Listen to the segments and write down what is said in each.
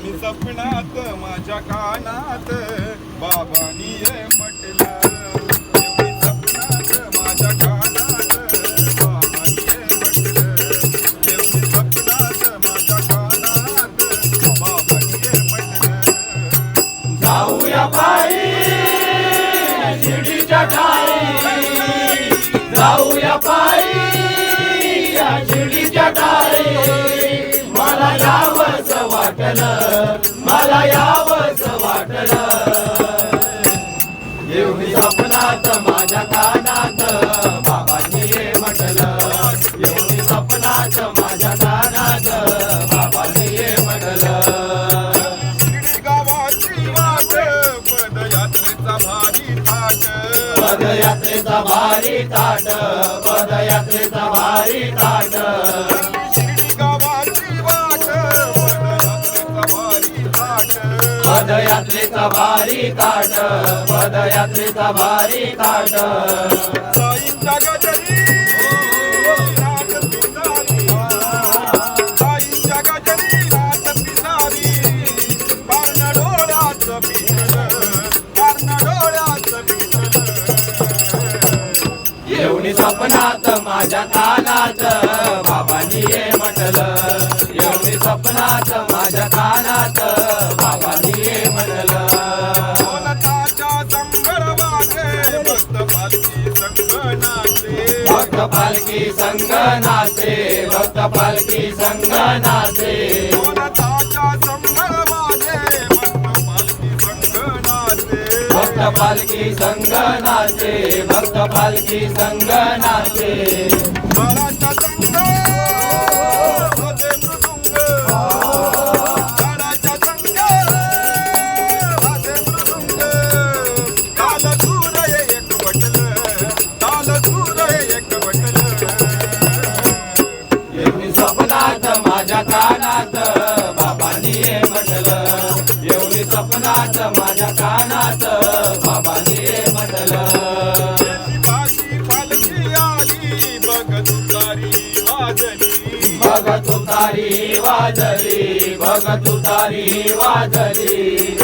मी सपनात माझ्या कानात बाबानी ये म्हटलं. मी सपनात माझ्या कानात बाबानी वाटलं. मला यावंच वाटलं. एवढी स्वप्नात माझ्या कानात बाबांनी ये म्हटलं. एवढी स्वप्नात माझ्या कानात बाबांनी ये म्हटलं. गावाची वाट पदयात्रेचा भारी थाट. पदयात्रेचा भारी ताट पदयात्रेचा भारी ताट पदयात्रेचा भारी पिठलं पदयात्रेचा भारी पिठलं एवढी माझ्या कानात बाबांनी हे म्हटलं. एवढी सपनात माझ्या कानात भक्त पालखी संगनाचे भक्त पालखी संगनाचे भक्त पालखी संगनाचे नाचे संगरवागे भक्त पालखी संगनाचे भक्त भक्त पालखी संग माझ्या कानात बाबाने म्हटलं. बघ तुतारी वाजली बघ तुतारी वाजली.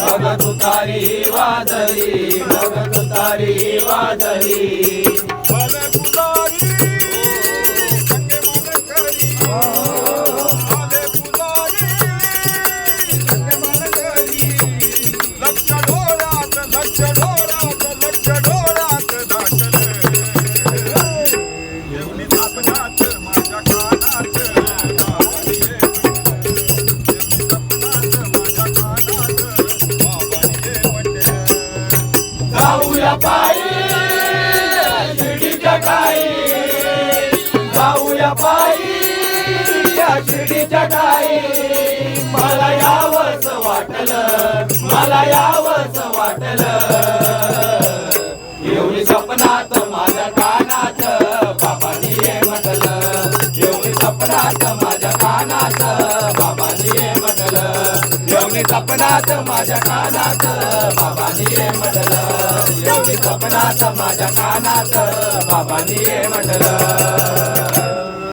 बघ तुतारी वाजली बघ तुतारी वाजली. जाऊया पायी शिर्डीच्या ठाई जाऊया पायी या शिर्डीच्या मला यावंच वाटलं मला यावंच वाटलं. एवढी माझ्या कानात बाबांनी ये म्हटलं. एवढी माझ्या कानात म्हटलं. एवढी माझ्या कानात म्हटलं. स्वप्नात माझ्या कानात बाबांनी म्हटलं.